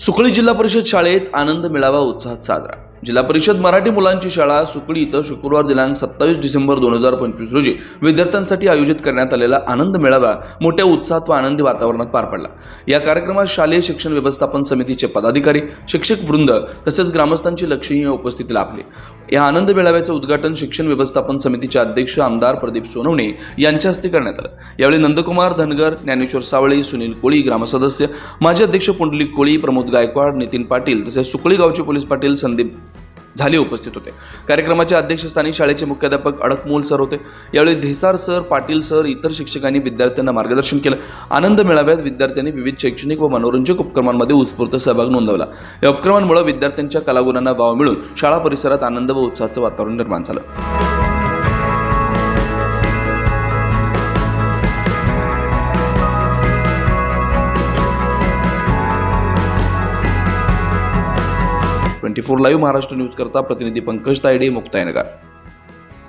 सुकळी जिल्हा परिषद शाळेत आनंद मेळावा उत्साहात साजरा. जिल्हा परिषद मराठी मुलांची शाळा सुकळी इथं शुक्रवार दिनांक सत्तावीस डिसेंबर दोन हजार पंचवीस रोजी विद्यार्थ्यांसाठी आयोजित करण्यात आलेला आनंद मेळावा मोठ्या उत्साहात व आनंदी वातावरणात पार पडला. या कार्यक्रमात शालेय शिक्षण व्यवस्थापन समितीचे पदाधिकारी शिक्षक वृंद तसेच ग्रामस्थांची लक्षणीय उपस्थिती लाभली. या आनंद मेळाव्याचं उद्घाटन शिक्षण व्यवस्थापन समितीचे अध्यक्ष आमदार प्रदीप सोनवणे यांच्या हस्ते करण्यात आलं. यावेळी नंदकुमार धनगर ज्ञानेश्वर सावळे सुनील कोळी ग्रामसदस्य माजी अध्यक्ष पुंडलिक कोळी प्रमोद गायकवाड नितीन पाटील तसेच सुकळी गावचे पोलीस पाटील संदीप झाले उपस्थित होते. कार्यक्रमाच्या अध्यक्षस्थानी शाळेचे मुख्याध्यापक अडकमोल सर होते. यावेळी धेसार सर पाटील सर इतर शिक्षकांनी विद्यार्थ्यांना मार्गदर्शन केलं. आनंद मेळाव्यात विद्यार्थ्यांनी विविध शैक्षणिक व मनोरंजक उपक्रमांमध्ये उत्स्फूर्त सहभाग नोंदवला. या उपक्रमांमुळे विद्यार्थ्यांच्या कलागुणांना वाव मिळून शाळा परिसरात आनंद व उत्साहाचं वातावरण निर्माण झालं. Twenty four live Maharashtra news करता प्रतिनिधी पंकज तायडे मुक्ताईनगर.